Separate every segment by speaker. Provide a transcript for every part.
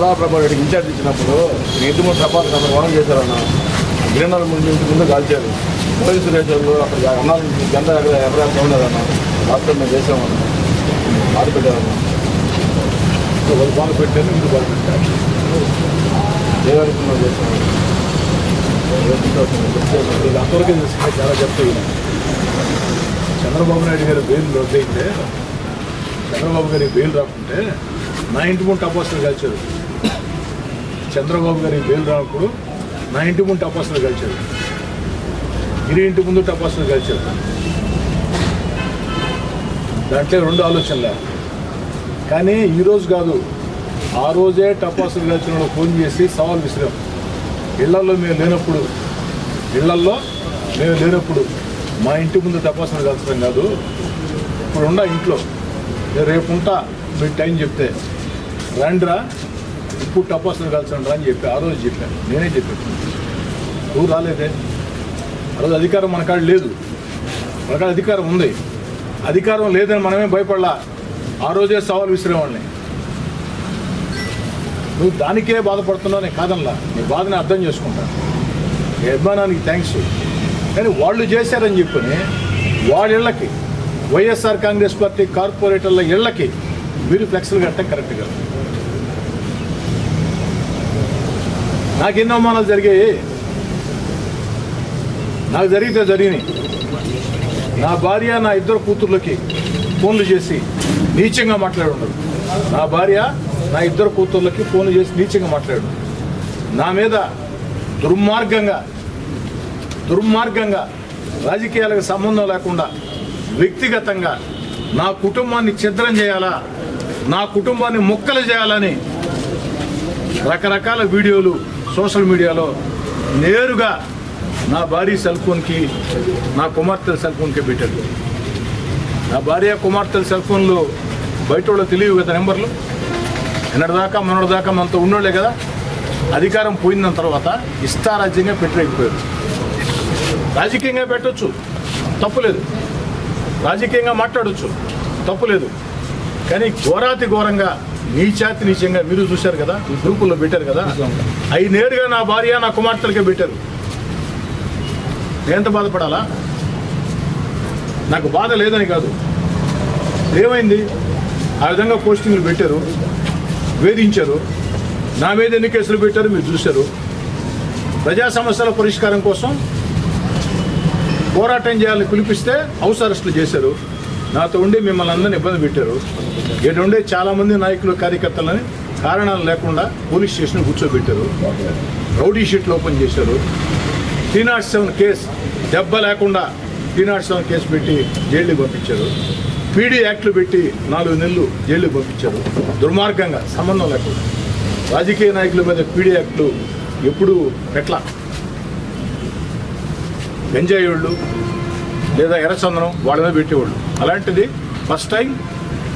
Speaker 1: ఆదాప్రభా రెడ్డికి ఇన్ఛార్జ్ ఇచ్చినప్పుడు నేను ఇంటి ముందు చపాతి అక్కడ వనం చేశారన్న గిరినాల ముందు ఇంటి ముందు కాల్చారు. పోలీసు రేషన్లో అక్కడ అన్నారు గంట ఎక్కడ ఎవరైనా చూడలేదన్న. రాష్ట్రం మేము చేసామన్న బాధ పెట్టారన్న.
Speaker 2: వాళ్ళు బాగా పెట్టారు మీరు బాగా పెట్టారు.
Speaker 1: దేవాలయం చేసామన్న
Speaker 2: ఇది అంతవరకు చాలా చెప్తాయి చంద్రబాబు నాయుడు గారి బెయిల్ రద్దయితే చంద్రబాబు గారి బెయిల్ రాకుంటే నా ఇంటి ముందు టపాసులు కలిచారు. చంద్రబాబు గారి బెయిల్ రానప్పుడు నా ఇంటి ముందు టపాసులు కలిచారు గిరి ఇంటి ముందు టపాసులు కలిచారు దాంట్లో రెండు ఆలోచనలే. కానీ ఈరోజు కాదు ఆ రోజే టపాసులు కలిసిన ఫోన్ చేసి సవాల్ విసిరాం. ఇళ్ళల్లో మేము లేనప్పుడు ఇళ్ళల్లో మేము లేనప్పుడు మా ఇంటి ముందు టపాసులు కలచడం కాదు ఇప్పుడు ఉండ ఇంట్లో రేపు ఉంటా మీరు టైం చెప్తే. రండిరా? ఇప్పుడు టపాసులు కలిసి ఉండరా అని చెప్పి ఆ రోజు చెప్పాను నేనే చెప్పాను నువ్వు రాలేదే? ఆ రోజు అధికారం మన కాడ లేదు. మన కాడ అధికారం ఉంది. అధికారం లేదని మనమే భయపడలా. ఆ రోజే సవాల్ విసిరేవాడిని. నువ్వు దానికే బాధపడుతున్నావు నేను కాదనలా. నీ బాధని అర్థం చేసుకుంటాను నీ అభిమానానికి థ్యాంక్స్ కానీ వాళ్ళు చేశారని చెప్పుని వాళ్ళ ఇళ్ళకి వైఎస్ఆర్ కాంగ్రెస్ పార్టీ కార్పొరేటర్ల ఇళ్ళకి మీరు ఫ్లెక్స్లు కట్టడం కరెక్ట్ కాదు నాకు ఎన్నో అవమానాలు జరిగాయి. నాకు జరిగితే జరిగినాయి. నా భార్య నా ఇద్దరు కూతుర్లకి ఫోన్లు చేసి నీచంగా మాట్లాడి నా భార్య నా ఇద్దరు కూతుర్లకి ఫోన్లు చేసి నీచంగా మాట్లాడు నా మీద దుర్మార్గంగా దుర్మార్గంగా రాజకీయాలకు సంబంధం లేకుండా వ్యక్తిగతంగా నా కుటుంబాన్ని ఛిద్రం చేయాలా నా కుటుంబాన్ని ముక్కలు చేయాలని రకరకాల వీడియోలు సోషల్ మీడియాలో నేరుగా నా భార్య సెల్ ఫోన్కి నా కుమార్తెల సెల్ ఫోన్కి పెట్టాడు. నా భార్య కుమార్తెల సెల్ ఫోన్లు బయట వాళ్ళు తెలియవు కదా నెంబర్లు. నిన్నటిదాకా మొన్నటిదాకా మనతో ఉన్నోళ్ళే కదా. అధికారం పోయిన తర్వాత ఇష్టారాజ్యంగా పెట్టలేకపోయారు. రాజకీయంగా పెట్టచ్చు. తప్పులేదు రాజకీయంగా మాట్లాడొచ్చు. తప్పులేదు కానీ ఘోరాతి ఘోరంగా నీచాతి నీచంగా మీరు చూశారు కదా? గ్రూపుల్లో పెట్టారు కదా? అవి నేరుగా నా భార్య నా కుమార్తెలకే పెట్టారు. నేను ఎంత బాధపడాలా? నాకు బాధ లేదని కాదు. ఏమైంది? ఆ విధంగా పోస్టింగ్లు పెట్టారు వేధించారు. నా మీద ఎన్ని కేసులు పెట్టారు మీరు చూశారు. ప్రజా సమస్యల పరిష్కారం కోసం పోరాటం చేయాలని పిలిపిస్తే హౌస్ అరెస్టులు చేశారు. నాతో ఉండి మిమ్మల్ని అందరిని ఇబ్బంది పెట్టారు. ఇటు ఉండే చాలామంది నాయకులు కార్యకర్తలని కారణాలు లేకుండా పోలీస్ స్టేషన్ కూర్చోబెట్టారు. రౌడీ షీట్లు ఓపెన్ చేశారు. త్రీ నాట్ సెవెన్ కేసు దెబ్బ లేకుండా త్రీ నాట్ సెవెన్ కేసు పెట్టి జైలుకి పంపించారు. పీడీ యాక్ట్లు పెట్టి నాలుగు నెలలు జైలుకి పంపించారు. దుర్మార్గంగా సంబంధం లేకుండా. రాజకీయ నాయకుల మీద పీడీ యాక్ట్లు ఎప్పుడు పెట్ల గంజాయోళ్ళు వాళ్ళు లేదా ఎర్రచందనం వాళ్ళ మీద పెట్టేవాళ్ళు. అలాంటిది ఫస్ట్ టైం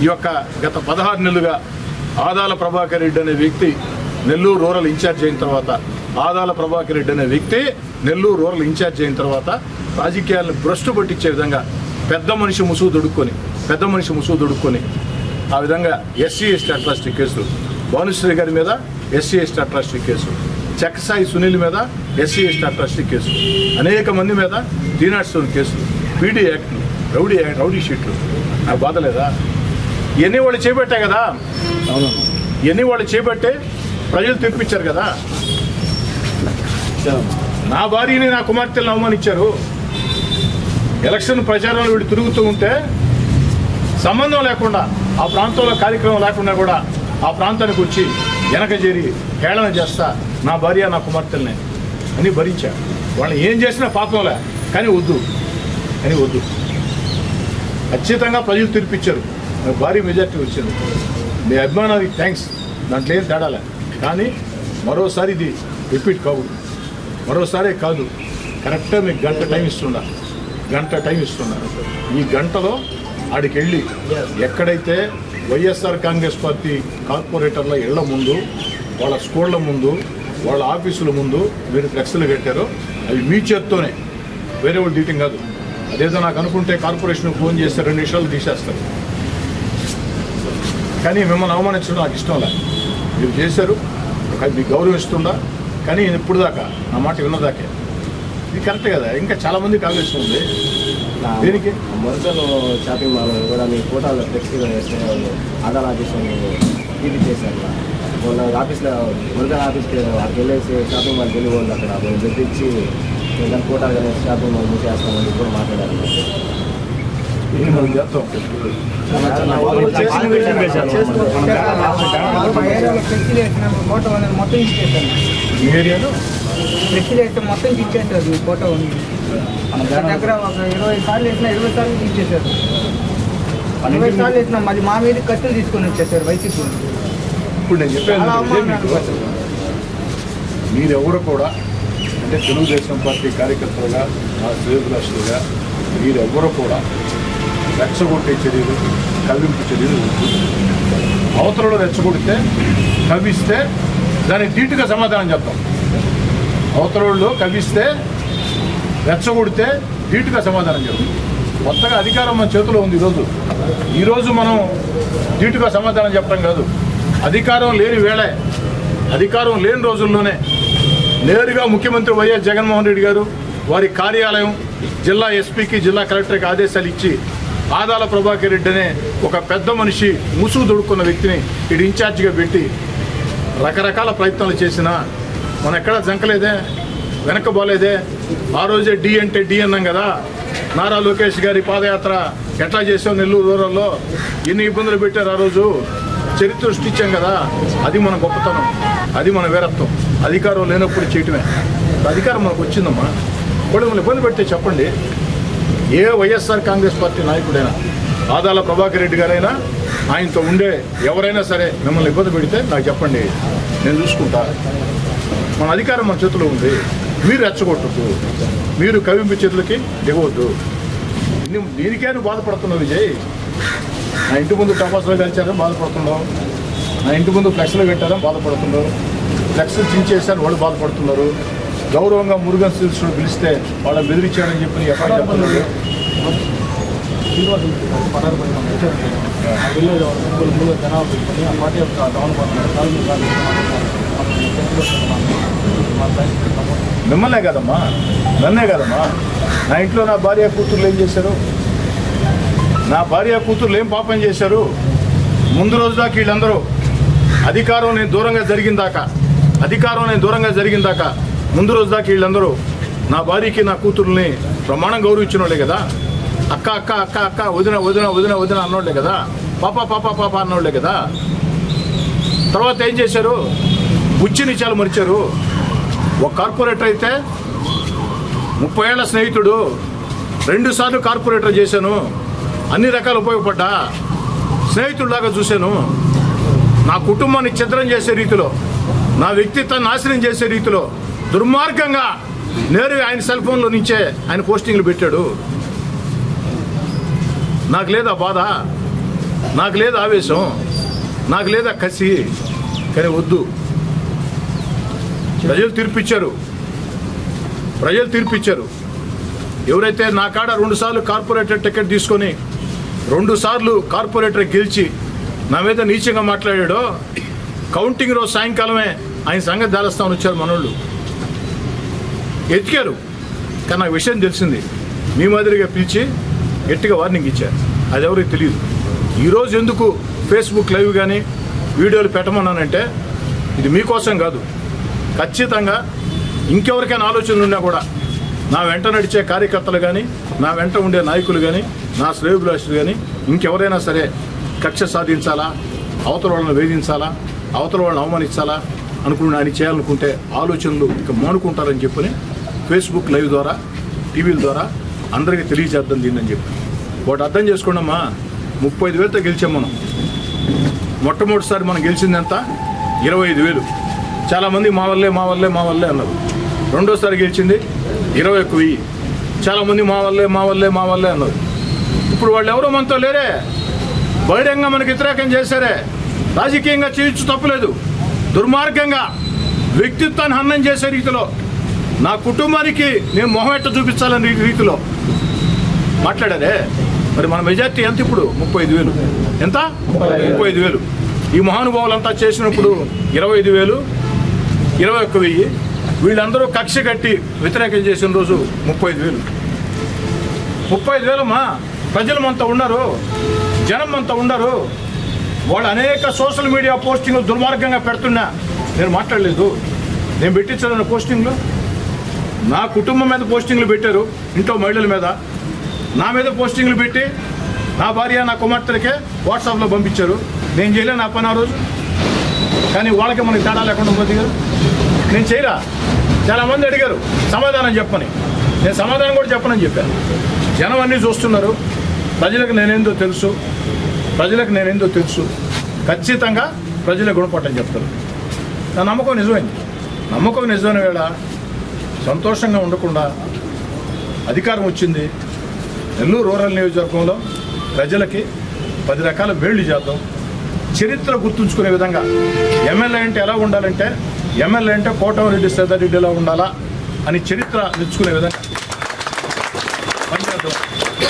Speaker 2: ఈ యొక్క గత పదహారు నెలలుగా ఆదాల ప్రభాకర్ రెడ్డి అనే వ్యక్తి నెల్లూరు రూరల్ ఇన్ఛార్జ్ అయిన తర్వాత ఆదాల ప్రభాకర్ రెడ్డి అనే వ్యక్తి నెల్లూరు రూరల్ ఇన్ఛార్జ్ అయిన తర్వాత రాజకీయాలను భ్రష్టు పట్టించే విధంగా పెద్ద మనిషి ముసుగు దొడుక్కొని పెద్ద మనిషి ముసుగు దొడుక్కొని ఆ విధంగా SC ST atrocity case Bhanushree గారి మీద SC ST atrocity case Chekkasai Sunil మీద ఎస్సీ ఎస్టీ అట్రాసిటీ కేసు అనేక మంది మీద దీనాట్స్టోన్ కేసులు పీడీ యాక్ట్లు రౌడీ యాక్ట్ రౌడీ షీట్లు. నాకు బాధ లేదా ఇవన్నీ వాళ్ళు చేపట్టే కదా?
Speaker 1: అవును
Speaker 2: ఇవన్నీ వాళ్ళు చేపట్టే ప్రజలు తెప్పించారు కదా? నా భార్యని నా కుమార్తెలను అవమానించారు. ఎలక్షన్ ప్రచారంలో వీడు తిరుగుతూ ఉంటే సంబంధం లేకుండా ఆ ప్రాంతంలో కార్యక్రమం లేకుండా కూడా ఆ ప్రాంతానికి వచ్చి వెనక చేరి హేళన చేస్తా నా భార్య నా కుమార్తెల్ని అని భరించా వాళ్ళు ఏం చేసినా పాపంలే కానీ వద్దు. అని వద్దు. ఖచ్చితంగా ప్రజలు తీర్పిచ్చారు. నాకు భారీ మెజార్టీ వచ్చింది. మీ అభిమానానికి థ్యాంక్స్ దాంట్లో ఏం తేడాలే కానీ మరోసారి ఇది రిపీట్ కావు. మరోసారి కాదు. కరెక్ట్గా మీకు గంట టైం ఇస్తున్నా. గంట టైం ఇస్తున్నా. ఈ గంటలో ఆడికి వెళ్ళి ఎక్కడైతే వైఎస్ఆర్ కాంగ్రెస్ పార్టీ కార్పొరేటర్ల ఇళ్ళ ముందు వాళ్ళ స్కూళ్ళ ముందు వాళ్ళ ఆఫీసుల ముందు మీరు ఫ్లెక్స్లు కట్టారో అవి మీ చేత్తోనే. వేరే వాళ్ళు తీయటం కాదు. అదేదో నాకు అనుకుంటే కార్పొరేషన్ ఫోన్ చేస్తే రెండు నిమిషాలు తీసేస్తారు. కానీ మిమ్మల్ని అవమానించడం నాకు ఇష్టం లేదు. మీరు చేశారు మీకు గౌరవిస్తుందా కానీ ఇప్పుడు దాకా నా మాట విన్నదాకే. ఇది కరెక్ట్ కదా ఇంకా చాలా మందికి ఆవేశం ఉంది. దేనికి?
Speaker 3: మురకలు షాపింగ్ మాల్ కూడా మీ ఫోటోలు ఫ్లెక్సీగా వేస్తే వాళ్ళు ఆధార్ ఆఫీస్ ఇది చేశారు. వాళ్ళ ఆఫీస్లో మురకల ఆఫీస్కి అక్కడికి వెళ్ళేసి షాపింగ్ మాల్కి వెళ్ళి వాళ్ళు అక్కడ వాళ్ళు కానీ షాపింగ్ మాల్ మూసేస్తామని కూడా మాట్లాడారు.
Speaker 4: ఫోటో మొత్తం ఇచ్చేసాను ఫ్లెక్సీలు మొత్తం ఇచ్చేసారు ఫోటో ఉంది. మన దగ్గర ఒక ఇరవై సార్లు వేసిన ఇరవై సార్లు ఇచ్చేసారు ఇరవై సార్లు వేసిన మళ్ళీ మా మీద కత్తులు తీసుకొని వచ్చేసారు వైసీపీ.
Speaker 2: ఇప్పుడు నేను చెప్పాను. మీరెవరు కూడా అంటే తెలుగుదేశం పార్టీ కార్యకర్తలుగా మా శ్రేయభిలాషులుగా మీరెవ్వరు కూడా రెచ్చగొట్టే చర్యలు కవింపు చర్యలు వద్దు. అవతలలో రెచ్చగొడితే కవిస్తే దానికి ధీటుగా సమాధానం చెప్తాం. అవతలలో కవిస్తే రెచ్చగొడితే ధీటుగా సమాధానం చెప్తాం. కొత్తగా అధికారం మన చేతిలో ఉంది ఈరోజు. ఈరోజు మనం ధీటుగా సమాధానం చెప్పడం కాదు. అధికారం లేని వేళ అధికారం లేని రోజుల్లోనే నేరుగా ముఖ్యమంత్రి వైఎస్ జగన్మోహన్ రెడ్డి గారు వారి కార్యాలయం జిల్లా ఎస్పీకి జిల్లా కలెక్టర్కి ఆదేశాలు ఇచ్చి ఆదాల ప్రభాకర్ రెడ్డి అనే ఒక పెద్ద మనిషి ముసుగు దొడుక్కున్న వ్యక్తిని ఇటు ఇన్ఛార్జిగా పెట్టి రకరకాల ప్రయత్నాలు చేసినా మనం ఎక్కడ జంకలేదే వెనక బోలేదే. ఆ రోజే డి అంటే డి అన్నాం కదా. నారా లోకేష్ గారి పాదయాత్ర ఎట్లా చేసావు నెల్లూరు రూరల్లో? ఎన్ని ఇబ్బందులు పెట్టారు ఆ రోజు? చరిత్ర సృష్టించాం కదా అది మన గొప్పతనం అది మన వీరత్వం. అధికారం లేనప్పుడు చేయటమే. అధికారం మనకు వచ్చిందమ్మా. కూడా మిమ్మల్ని ఇబ్బంది పెడితే చెప్పండి. ఏ వైఎస్ఆర్ కాంగ్రెస్ పార్టీ నాయకుడైనా ఆదాల ప్రభాకర్ రెడ్డి గారైనా ఆయనతో ఉండే ఎవరైనా సరే మిమ్మల్ని ఇబ్బంది పెడితే నాకు చెప్పండి. నేను చూసుకుంటా. మన అధికారం మన చేతిలో ఉంది. మీరు రెచ్చగొట్టద్దు. మీరు కవింపు చేతులకి దిగవద్దు దీనికే నువ్వు బాధపడుతున్నావు విజయ్? నా ఇంటి ముందు టపాసులు కలిచారని బాధపడుతున్నావు నా ఇంటి ముందు ఫ్లెక్స్లు పెట్టారని బాధపడుతున్నావు ఫ్లెక్స్లు చించేశారు వాళ్ళు బాధపడుతున్నారు. గౌరవంగా మురుగన్ సిల్స్ పిలిస్తే వాళ్ళని బెదిరించాడని చెప్పి ఎక్కడ చెప్తున్నారు మిమ్మల్నే కదమ్మా. నన్నే కదమ్మా. నా ఇంట్లో నా భార్య కూతుర్లు ఏం చేశారు? నా భార్య కూతుర్లు ఏం పాపం చేశారు? ముందు రోజు దాకా వీళ్ళందరూ అధికారం నేను దూరంగా జరిగిన దాకా అధికారం నేను దూరంగా జరిగిన దాకా ముందు రోజు దాకా వీళ్ళందరూ నా భార్యకి నా కూతుర్ని ప్రమాణం గౌరవించిన వాళ్ళే కదా? అక్క అక్క అక్క అక్క వదిన వదిన వదిన వదిన అన్నోళ్ళే కదా? పాప పాప పాప అన్నోళ్ళే కదా? తర్వాత ఏం చేశారు? బుచ్చినిచ్చాలు మరిచారు. ఒక కార్పొరేటర్ అయితే ముప్పై ఏళ్ళ స్నేహితుడు రెండుసార్లు కార్పొరేటర్ చేశాను. అన్ని రకాలు ఉపయోగపడ్డా? స్నేహితుడిలాగా చూశాను. నా కుటుంబాన్ని ఛిద్రం చేసే రీతిలో నా వ్యక్తిత్వాన్ని నాశనం చేసే రీతిలో దుర్మార్గంగా నేరుగా ఆయన సెల్ ఫోన్లో నుంచే ఆయన పోస్టింగ్లు పెట్టాడు. నాకు లేదా బాధ నాకు లేదా ఆవేశం నాకు లేదా కసి కానీ వద్దు. ప్రజలు తీర్పిచ్చారు. ప్రజలు తీర్పిచ్చారు. ఎవరైతే నా కాడ రెండుసార్లు కార్పొరేటర్ టికెట్ తీసుకొని రెండుసార్లు కార్పొరేటర్ గెలిచి నా మీద నీచంగా మాట్లాడాడో కౌంటింగ్ రోజు సాయంకాలమే ఆయన సంగతి దాలస్తామని వచ్చారు మనోళ్ళు. ఎతికారు. కానీ నాకు విషయం తెలిసింది. మీ మాదిరిగా పిలిచి గట్టిగా వార్నింగ్ ఇచ్చారు. అది ఎవరికి తెలియదు. ఈరోజు ఎందుకు ఫేస్బుక్ లైవ్ కానీ వీడియోలు పెట్టమన్నానంటే ఇది మీకోసం కాదు. ఖచ్చితంగా ఇంకెవరికైనా ఆలోచనలు ఉన్నా కూడా నా వెంట నడిచే కార్యకర్తలు కానీ నా వెంట ఉండే నాయకులు కానీ నా శ్రేయోభిలాషులు కానీ ఇంకెవరైనా సరే కక్ష సాధించాలా? అవతల వాళ్ళని వేధించాలా? అవతల వాళ్ళని అవమానించాలా? అనుకుని ఆయన చేయాలనుకుంటే ఆలోచనలు ఇక మానుకుంటారని చెప్పని ఫేస్బుక్ లైవ్ ద్వారా టీవీల ద్వారా అందరికీ తెలియజేద్దాం దీన్ని చెప్పి. వాటి అర్థం చేసుకోండమ్మా ముప్పై ఐదు వేలతో గెలిచాం మనం. మొట్టమొదటిసారి మనం గెలిచింది ఎంత? ఇరవై ఐదు వేలు. చాలామంది మా వల్లే మా వల్లే మా వల్లే అన్నారు. రెండోసారి గెలిచింది ఇరవై ఒక్క వెయ్యి. చాలామంది మా వల్లే మా వల్లే మా వల్లే అన్నారు. ఇప్పుడు వాళ్ళు ఎవరో మనతో లేరే. బహిరంగంగా మనకు వ్యతిరేకం చేశారే. రాజకీయంగా చేయొచ్చు తప్పులేదు. దుర్మార్గంగా వ్యక్తిత్వాన్ని హన్నం చేసే రీతిలో నా కుటుంబానికి నేను మొహం చూపించాలని రీతిలో మాట్లాడారే. మరి మన మెజార్టీ ఎంత ఇప్పుడు? ముప్పై ఐదు వేలు. ఎంత? ముప్పై ఐదు వేలు. ఈ మహానుభావులంతా చేసినప్పుడు ఇరవై ఐదు వేలు ఇరవై ఒక్క వెయ్యి. వీళ్ళందరూ కక్ష కట్టి వ్యతిరేకం చేసిన రోజు ముప్పై ఐదు వేలు. ముప్పై ఐదు వేలమ్మా. ప్రజలు అంతా ఉన్నారు జనం అంత ఉన్నారు వాళ్ళు అనేక సోషల్ మీడియా పోస్టింగ్లు దుర్మార్గంగా పెడుతున్నా నేను మాట్లాడలేదు. నేను పెట్టించాను పోస్టింగ్లు. నా కుటుంబం మీద పోస్టింగ్లు పెట్టారు ఇంట్లో మహిళల మీద. నా మీద పోస్టింగ్లు పెట్టి నా భార్య నా కుమార్తెలకే వాట్సాప్లో పంపించారు. నేను చేయలే నా పని ఆ రోజు. కానీ వాళ్ళకి మనకి తేడా లేకుండా పోతుంది కదా. నేను చేయరా చాలామంది అడిగారు సమాధానం చెప్పని. నేను సమాధానం కూడా చెప్పనని చెప్పాను. జనం అన్నీ చూస్తున్నారు. ప్రజలకు నేనేందో తెలుసు. ప్రజలకు నేనేందో తెలుసు. ఖచ్చితంగా ప్రజల గుణపట్టని చెప్తారు. నా నమ్మకం నిజమైంది. నమ్మకం నిజమైన వేళ సంతోషంగా ఉండకుండా అధికారం వచ్చింది. నెల్లూరు రూరల్ నియోజకవర్గంలో ప్రజలకి పది రకాల మేళ్ళు చేద్దాం. చరిత్ర గుర్తుంచుకునే విధంగా ఎమ్మెల్యే అంటే ఎలా ఉండాలంటే ఎమ్మెల్యే అంటే కోటమిరెడ్డి సీతారెడ్డి ఎలా ఉండాలా అని చరిత్ర తెచ్చుకునే విధంగా పనిచేద్దాం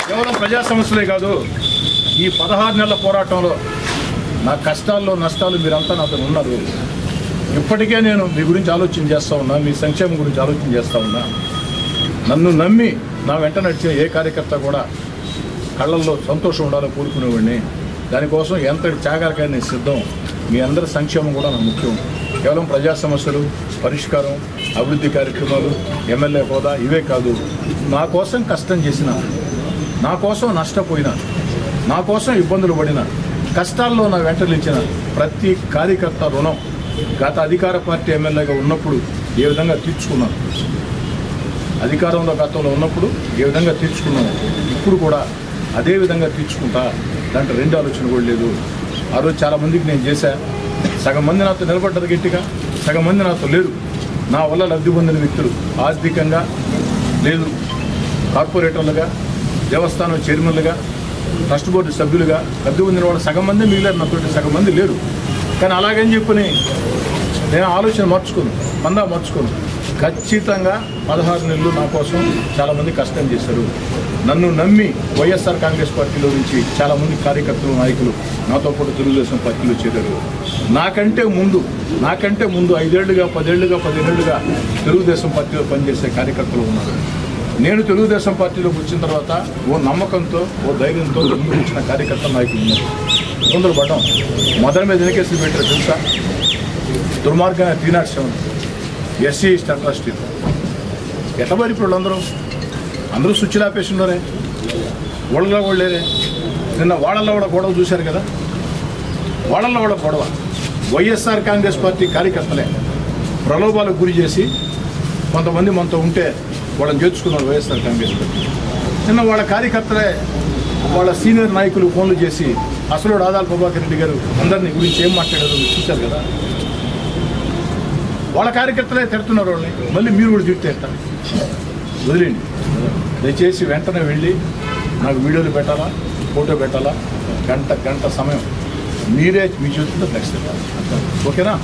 Speaker 2: కేవలం ప్రజా సమస్యలే కాదు ఈ పదహారు నెలల పోరాటంలో నా కష్టాల్లో నష్టాలు మీరంతా నాతో ఉన్నారు. ఇప్పటికే నేను మీ గురించి ఆలోచన చేస్తూ ఉన్నా మీ సంక్షేమం గురించి ఆలోచన చేస్తూ ఉన్నా. నన్ను నమ్మి నా వెంట నడిచిన ఏ కార్యకర్త కూడా కళ్ళల్లో సంతోషం ఉండాలని కోరుకునేవాడిని. దానికోసం ఎంత త్యాగాలకైనా సిద్ధం. మీ అందరి సంక్షేమం కూడా నా ముఖ్యం. కేవలం ప్రజా సమస్యలు పరిష్కారం అభివృద్ధి కార్యక్రమాలు ఎమ్మెల్యే హోదా ఇవే కాదు. నా కోసం కష్టం చేసిన నా కోసం నష్టపోయిన నా కోసం ఇబ్బందులు పడిన కష్టాల్లో నా వెంటలిచ్చిన ప్రతి కార్యకర్త రుణం గత అధికార పార్టీ ఎమ్మెల్యేగా ఉన్నప్పుడు ఏ విధంగా తీర్చుకున్నాను అధికారంలో గతంలో ఉన్నప్పుడు ఏ విధంగా తీర్చుకున్నాను ఇప్పుడు కూడా అదే విధంగా తీర్చుకుంటా? దాంట్లో రెండు ఆలోచన కూడా లేదు. ఆ రోజు చాలామందికి నేను చేశా. సగం మంది నాతో నిలబడ్డది గట్టిగా సగం మంది నాతో లేరు. నా వల్ల లబ్ధి పొందిన వ్యక్తులు ఆర్థికంగా లేదు కార్పొరేటర్లుగా దేవస్థానం చైర్మన్లుగా ట్రస్ట్ బోర్డు సభ్యులుగా లబ్ధి పొందిన వాళ్ళు సగం మంది మిగిలారు. నాతోటి సగం మంది లేరు. కానీ అలాగని చెప్పని నేను ఆలోచన మార్చుకోను మందా మార్చుకోను. ఖచ్చితంగా పదహారు నెలలు నా కోసం చాలామంది కష్టం చేశారు. నన్ను నమ్మి వైఎస్ఆర్ కాంగ్రెస్ పార్టీలో నుంచి చాలామంది కార్యకర్తలు నాయకులు నాతో పాటు తెలుగుదేశం పార్టీలో చేరారు. నాకంటే ముందు నాకంటే ముందు ఐదేళ్ళుగా పదేళ్ళుగా పదిహేనులుగా తెలుగుదేశం పార్టీలో పనిచేసే కార్యకర్తలు ఉన్నారు. నేను తెలుగుదేశం పార్టీలోకి వచ్చిన తర్వాత ఓ నమ్మకంతో ఓ ధైర్యంతో ముందుకు వచ్చిన కార్యకర్త నాయకులు ఉన్నారు కొందరు పడ్డాం మొదటి మీద ఎన్ని కేసులు పెట్టారు తెలుసా? దుర్మార్గంగా త్రీ నాట్ సెవెన్ ఎస్సీ స్టార్ ట్రస్ట్ ఎట్లా మరి ఇప్పుడు అందరూ అందరూ స్విచ్ ఆపేసి ఉన్నారే ఓళ్ళలో కూడా లేరే. నిన్న వాళ్ళల్లో కూడా గొడవ చూశారు కదా? వాళ్ళల్లో కూడా గొడవ. వైఎస్ఆర్ కాంగ్రెస్ పార్టీ కార్యకర్తలే ప్రలోభాలకు గురి చేసి కొంతమంది మనతో ఉంటే వాళ్ళని చేర్చుకున్నారు వైఎస్ఆర్ కాంగ్రెస్ పార్టీ. నిన్న వాళ్ళ కార్యకర్తలే వాళ్ళ సీనియర్ నాయకులు ఫోన్లు చేసి అసలు ఆదాల్ ప్రభాకర్ రెడ్డి గారు అందరినీ గురించి ఏం మాట్లాడారు చూశారు కదా? వాళ్ళ కార్యకర్తలే తిడుతున్నారు వాళ్ళని. మళ్ళీ మీరు కూడా తిడితే ఎట్లా? వదిలేండి దయచేసి వెంటనే వెళ్ళి నాకు వీడియోలు పెట్టాలా ఫోటో పెట్టాలా? గంట గంట సమయం. మీరే మీ చేతులతో నెక్స్ట్ ఓకేనా?